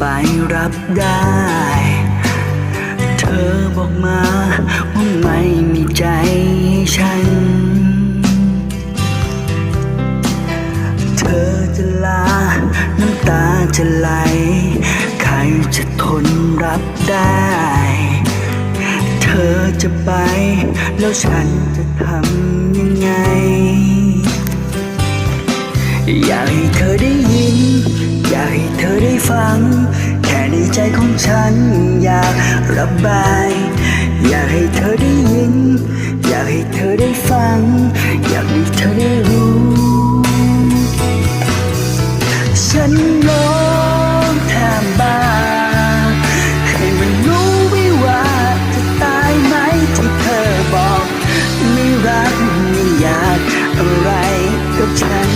ไม่รับได้ เธอบอกมาว่าไม่มีใจให้ฉัน เธอจะลา น้ำตาจะไหล ใครจะทนรับได้ เธอจะไป แล้วฉันจะทำยังไง อยากให้เธอได้ยิน อยากให้เธอได้ฟัง ใจของฉันอยากระบาย อยากให้เธอได้ยิน อยากให้เธอได้ฟัง อยากให้เธอได้รู้ ฉันร้องแทบบ้าให้มันรู้ไว้ว่าจะตายไหมที่เธอบอก ไม่รักไม่อยากอะไรกับฉัน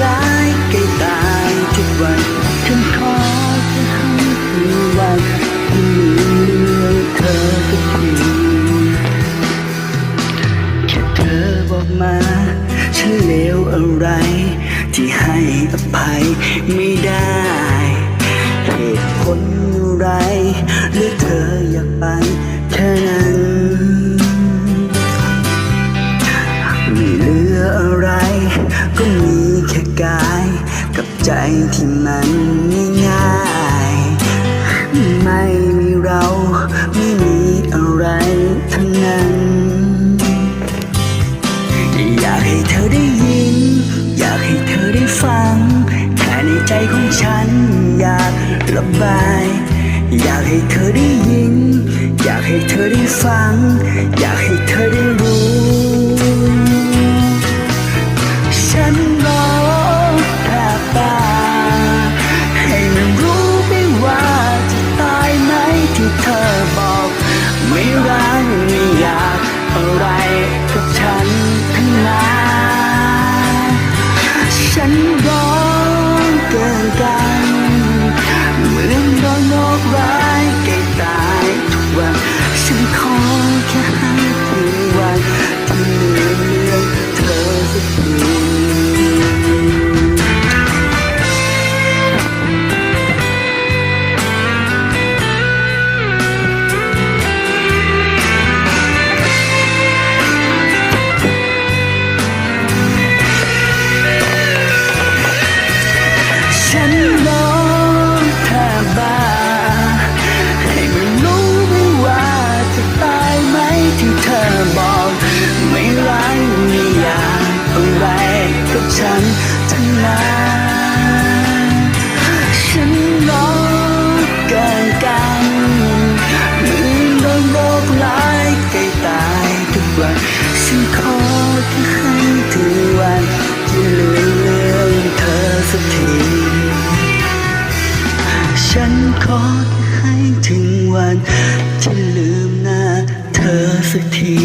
หลายใกล้ตายทุกวันฉันขอแค่ให้ถึงวันที่มีเรื่องเธอสักทีแค่เธอบอกมา ฉันเลวอะไร ที่ให้อภัย ที่มันง่ายๆไม่มีเราไม่มีอะไรทั้งนั้น อยากให้เธอได้ยิน อยากให้เธอได้ฟังแค่ในใจของฉันอยากระบาย อยากให้เธอได้ยิน อยากให้เธอได้ฟัง อยากให้ วันที่ลืมหน้าเธอสักที